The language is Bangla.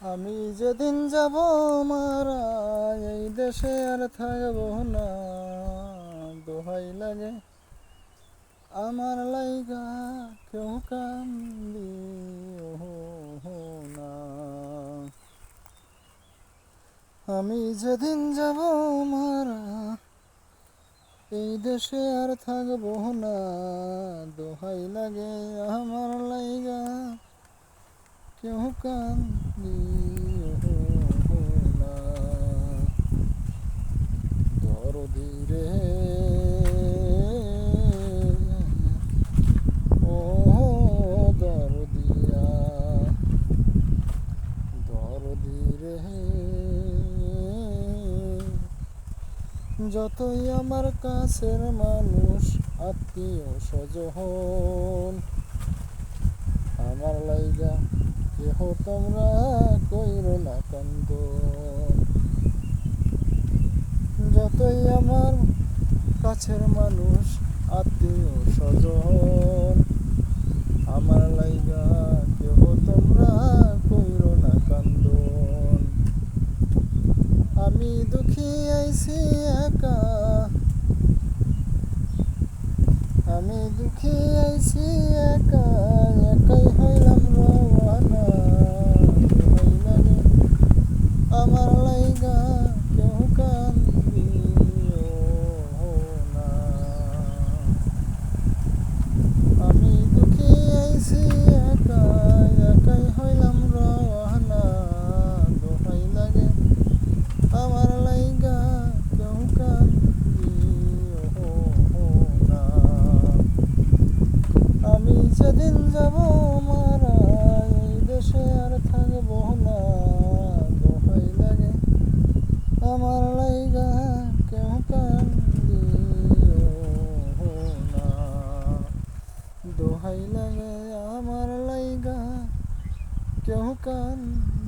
আমি যেদিন যাব মারা, এই দেশে আর থাকব না। দোহাই লাগে আমার লাইগা, কেউ কান্দি না। আমি যেদিন যাব মারা, এই দেশে আর থাকব না। দোহাই লাগে আমার লাইগা যতই আমার কাছের মানুষ আত্মীয় স্বজন আমার লাইগা কেহ তোমরা কইর না কান্দ। যতই আমার কাছের মানুষ, আত্মীয় স্বজন, আমার লাইগা কেহ তোমরা কইর না কান্দন। আমি দুঃখী, আইছি একা। আমি দুঃখী, আইছি একা একাই হইলাম রওয়ানা দোহাই লাগে আমার লাইগা কেউ কান্দিও না। আমি দুঃখী আইছি একা একাই হইলাম রওয়ানা দোহাই লাগে, আমার লাইগা কেউ কান্দিও না। আমি যেদিন যাব মারা আমার লাইগা কেউ কান্দিও না। দোহাই লাগে আমার লাইগা কেউ কান্দিও